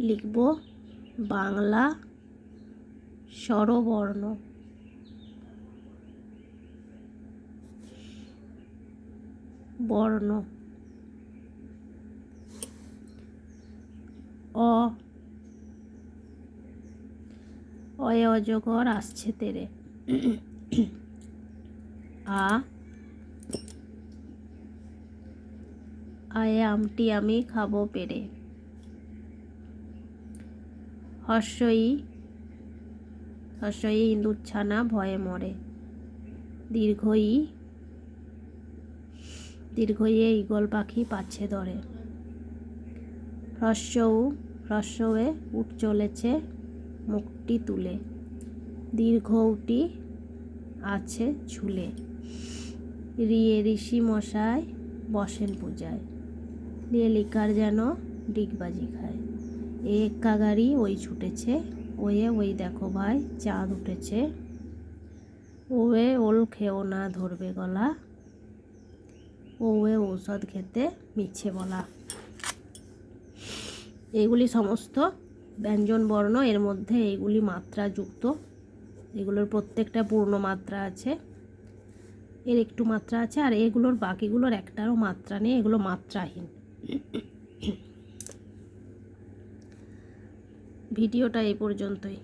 লিখব বাংলা স্বরবর্ণ। বর্ণ। অ। অয়ে অজগর আসছে তেরে। আ। আয়ে আমটি আমি খাব পেরে। হর্ষই হর্ষই ইঁদুর ছানা ভয়ে মরে। দীর্ঘই দীর্ঘইয়ে ঈগল পাখি পাচ্ছে ধরে হ্রস্বউ হ্রস্বয়ে উঠ চলেছে মুখটি তুলে। দীর্ঘটি আছে ঝুলে। রিয়ে ঋষি মশাই বসেন পূজায়। দিয়ে লিকার যেন ডিগবাজি খায়। এ এক্কা গাড়ি ওই ছুটেছে। ওয়ে, ওই দেখো ভাই, চাঁদ উঠেছে। ওয়ে, ওল খেও না ধরবে গলা। ওয়ে, ঔষধ খেতে মিছে বলা। এগুলি সমস্ত ব্যঞ্জন বর্ণ, এর মধ্যে এইগুলি মাত্রা যুক্ত এগুলোর প্রত্যেকটা পূর্ণ মাত্রা আছে। এর একটু মাত্রা আছে, আর এগুলোর বাকিগুলোর একটারও মাত্রা নেই, এগুলো মাত্রাহীন। ভিডিওটা এই পর্যন্তই।